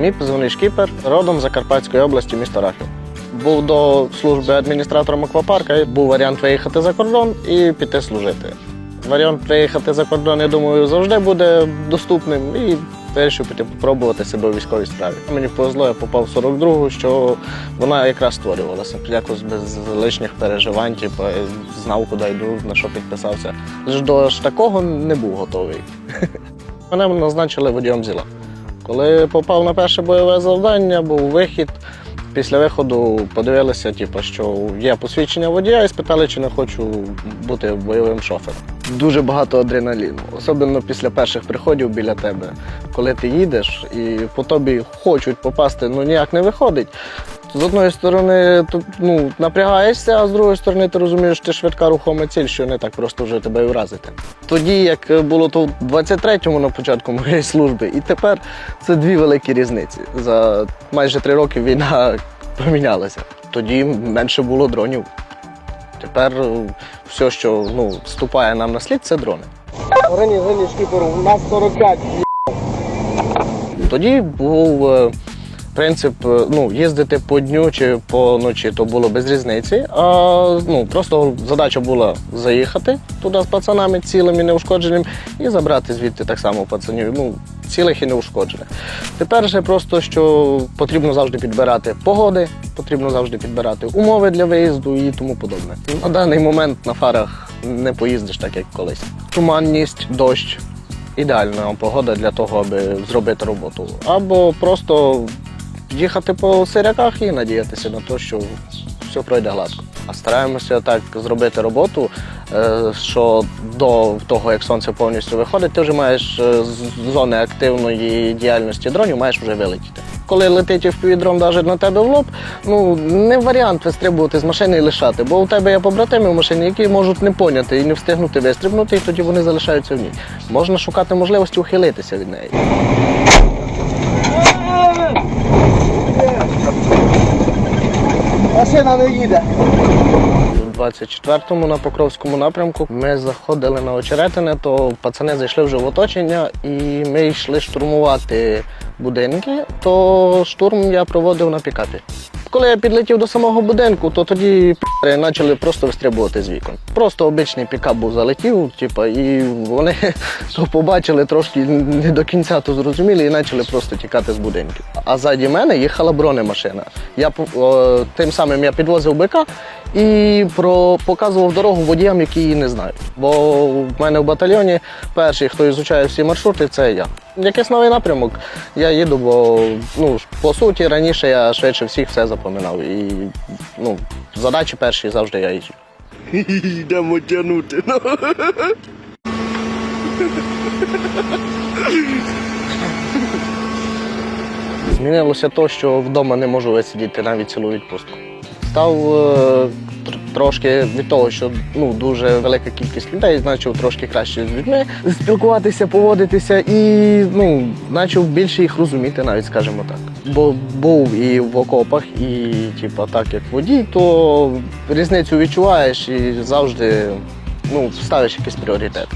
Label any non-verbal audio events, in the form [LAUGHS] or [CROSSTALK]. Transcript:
Мій позивний шкіпер родом з Закарпатської області, місто Рахів. Був до служби адміністратором аквапарка, був варіант виїхати за кордон і піти служити. Варіант виїхати за кордон, я думаю, завжди буде доступним і вирішив піти попробувати себе у військовій справі. Мені повезло, я попав в 42-гу, що вона якраз створювалася. Якось без лишніх переживань, типу, знав, куди йду, на що підписався. До ж такого не був готовий. [LAUGHS] Мене назначили водієм зіла. Коли попав на перше бойове завдання, був вихід. Після виходу подивилися, типу, що є посвідчення водія і спитали, чи не хочу бути бойовим шофером. Дуже багато адреналіну, особливо після перших приходів біля тебе, коли ти їдеш і по тобі хочуть попасти, ну ніяк не виходить. З одної сторони, тут, ну, напрягаєшся, а з другої сторони, ти розумієш, ти швидка рухома ціль, що не так просто вже тебе і вразити. Тоді, як було то в 23-му на початку моєї служби, і тепер це дві великі різниці. За майже три роки війна [LAUGHS] помінялася. Тоді менше було дронів. Тепер е, все, що ну, вступає нам на слід, це дрони. Грані, грані, шкіпер, у нас 45. Тоді був е, принцип е, ну, їздити по дню чи по ночі, то було без різниці. А ну, просто задача була заїхати туди з пацанами цілим і неушкодженим і забрати звідти так само пацанів. Ну, цілих і неушкоджених. Тепер же просто що потрібно завжди підбирати погоди, потрібно завжди підбирати умови для виїзду і тому подобне. На даний момент на фарах не поїздиш так, як колись. Туманність, дощ, ідеальна погода для того, аби зробити роботу. Або просто їхати по сиряках і надіятися на те, що все пройде гладко. А стараємося так зробити роботу, е, що до того, як сонце повністю виходить, ти вже маєш е, з зони активної діяльності дронів, маєш вже вилетіти. Коли летить FPV-дрон навіть на тебе в лоб, ну не варіант вистрибувати з машини і лишати, бо у тебе є побратими в машині, які можуть не поняти і не встигнути вистрибнути, і тоді вони залишаються в ній. Можна шукати можливості ухилитися від неї. Машина не їде. У 24-му на Покровському напрямку ми заходили на очеретине, то пацани зайшли вже в оточення, і ми йшли штурмувати будинки, то штурм я проводив на пікапі. Коли я підлетів до самого будинку, то тоді почали просто вистрибувати з вікон. Просто обичний пікап був залетів, типу, і вони [LAUGHS] то побачили трошки не до кінця то зрозуміли і почали просто тікати з будинків. А ззаді мене їхала бронемашина. Я о, тим самим я підвозив бика і про показував дорогу водіям, які її не знають. Бо в мене в батальйоні перший, хто ізучає всі маршрути, це я. Якийсь новий напрямок. Я їду, бо ну по суті раніше я швидше всіх все запам'ятав. І ну, задачі перші завжди я їжджу. Йдемо тягнути. Змінилося те, що вдома не можу висидіти навіть цілу відпустку. Став е, трошки від того, що ну, дуже велика кількість людей, почав трошки краще з людьми спілкуватися, поводитися і ну, почав більше їх розуміти, навіть скажімо так. Бо був і в окопах, і типу, так як водій, то різницю відчуваєш і завжди ну, ставиш якийсь пріоритет.